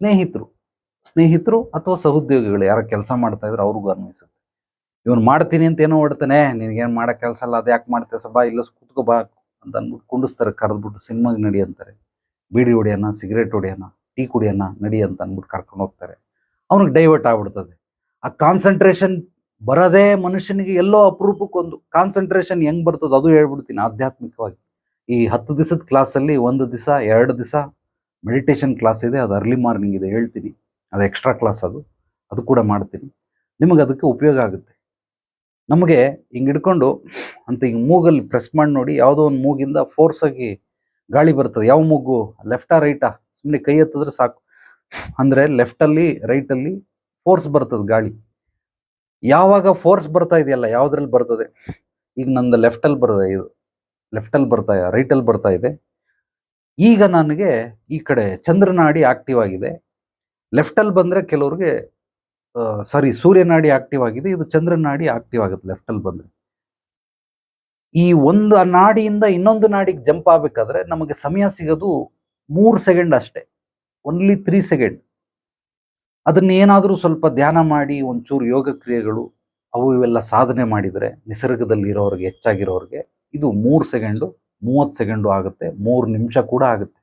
ಸ್ನೇಹಿತರು. ಸ್ನೇಹಿತರು ಅಥವಾ ಸಹೋದ್ಯೋಗಿಗಳು ಯಾರೋ ಕೆಲಸ ಮಾಡ್ತಾ ಇದ್ರೆ ಅವ್ರಿಗೂ ಅನ್ವಯಿಸುತ್ತೆ. ಇವನು ಮಾಡ್ತೀನಿ ಅಂತ ಏನೋ ಹೊಡ್ತಾನೆ, ನಿನಗೇನು ಮಾಡೋ ಕೆಲಸ ಅಲ್ಲ ಅದು ಯಾಕೆ ಮಾಡ್ತೇವೆ ಸಬಾ ಇಲ್ಲ ಕೂತ್ಕೋ ಬಾ ಅಂತ ಅಂದ್ಬಿಟ್ಟು ಕುಂಡಿಸ್ತಾರೆ, ಕರೆದ್ಬಿಟ್ಟು ಸಿನಿಮಾಗೆ ನಡಿ ಅಂತಾರೆ. ಬೀಡಿ ಹೊಡಿಯೋಣ, ಸಿಗರೇಟ್ ಹೊಡಿಯೋಣ, ಟೀ ಕುಡಿಯೋಣ, ನಡಿ ಅಂತ ಅಂದ್ಬಿಟ್ಟು ಕರ್ಕೊಂಡು ಹೋಗ್ತಾರೆ. ಅವ್ನಿಗೆ ಡೈವರ್ಟ್ ಆಗ್ಬಿಡ್ತದೆ. ಆ ಕಾನ್ಸಂಟ್ರೇಷನ್ ಬರದೇ ಮನುಷ್ಯನಿಗೆ ಎಲ್ಲೋ ಅಪರೂಪಕ್ಕೊಂದು. ಕಾನ್ಸಂಟ್ರೇಷನ್ ಹೆಂಗ್ ಬರ್ತದೆ ಅದು ಹೇಳ್ಬಿಡ್ತೀನಿ ಆಧ್ಯಾತ್ಮಿಕವಾಗಿ. ಈ ಹತ್ತು ದಿವಸದ ಕ್ಲಾಸಲ್ಲಿ ಒಂದು ದಿವಸ ಎರಡು ದಿವಸ ಮೆಡಿಟೇಷನ್ ಕ್ಲಾಸ್ ಇದೆ, ಅದು ಅರ್ಲಿ ಮಾರ್ನಿಂಗ್ ಇದೆ, ಹೇಳ್ತೀನಿ. ಅದು ಎಕ್ಸ್ಟ್ರಾ ಕ್ಲಾಸ್ ಅದು. ಅದು ಕೂಡ ಮಾಡ್ತೀನಿ. ನಿಮಗೆ ಅದಕ್ಕೆ ಉಪಯೋಗ ಆಗುತ್ತೆ. ನಮಗೆ ಹಿಂಗೆ ಹಿಡ್ಕೊಂಡು ಅಂತ ಹಿಂಗೆ ಮೂಗಲ್ಲಿ ಪ್ರೆಸ್ ಮಾಡಿ ನೋಡಿ, ಯಾವುದೋ ಒಂದು ಮೂಗಿಂದ ಫೋರ್ಸ್ ಆಗಿ ಗಾಳಿ ಬರ್ತದೆ. ಯಾವ ಮೂಗು? ಲೆಫ್ಟಾ ರೈಟಾ ಸುಮ್ಮನೆ ಕೈ ಎತ್ತಿದ್ರೆ ಸಾಕು. ಅಂದರೆ ಲೆಫ್ಟಲ್ಲಿ ರೈಟಲ್ಲಿ ಫೋರ್ಸ್ ಬರ್ತದೆ ಗಾಳಿ. ಯಾವಾಗ ಫೋರ್ಸ್ ಬರ್ತಾ ಇದೆಯಲ್ಲ, ಯಾವುದ್ರಲ್ಲಿ ಬರ್ತದೆ? ಈಗ ನಂದು ಲೆಫ್ಟಲ್ಲಿ ಬರ್ತದೆ ಇದು. ಲೆಫ್ಟಲ್ಲಿ ಬರ್ತಾ ರೈಟಲ್ಲಿ ಬರ್ತಾ ಇದೆ. ಈಗ ನನಗೆ ಈ ಕಡೆ ಚಂದ್ರನಾಡಿ ಆಕ್ಟಿವ್ ಆಗಿದೆ. ಲೆಫ್ಟಲ್ಲಿ ಬಂದರೆ ಕೆಲವ್ರಿಗೆ ಸಾರಿ ಸೂರ್ಯನಾಡಿ ಆಕ್ಟಿವ್ ಆಗಿದೆ, ಇದು ಚಂದ್ರನಾಡಿ ಆಕ್ಟಿವ್ ಆಗುತ್ತೆ ಲೆಫ್ಟಲ್ಲಿ ಬಂದರೆ. ಈ ಒಂದು ನಾಡಿಯಿಂದ ಇನ್ನೊಂದು ನಾಡಿಗೆ ಜಂಪ್ ಆಗಬೇಕಾದ್ರೆ ನಮಗೆ ಸಮಯ ಸಿಗೋದು ಮೂರು ಸೆಕೆಂಡ್ ಅಷ್ಟೇ. ಓನ್ಲಿ ತ್ರೀ ಸೆಕೆಂಡ್ ಅದನ್ನ ಏನಾದರೂ ಸ್ವಲ್ಪ ಧ್ಯಾನ ಮಾಡಿ, ಒಂಚೂರು ಯೋಗ ಕ್ರಿಯೆಗಳು, ಅವು ಇವೆಲ್ಲ ಸಾಧನೆ ಮಾಡಿದರೆ ನಿಸರ್ಗದಲ್ಲಿ ಇರೋರಿಗೆ ಹೆಚ್ಚಾಗಿರೋರಿಗೆ, ಇದು ಮೂರು ಸೆಕೆಂಡು ಮೂವತ್ತು ಸೆಕೆಂಡು ಆಗುತ್ತೆ ಮೂರು ನಿಮಿಷ ಕೂಡ ಆಗುತ್ತೆ.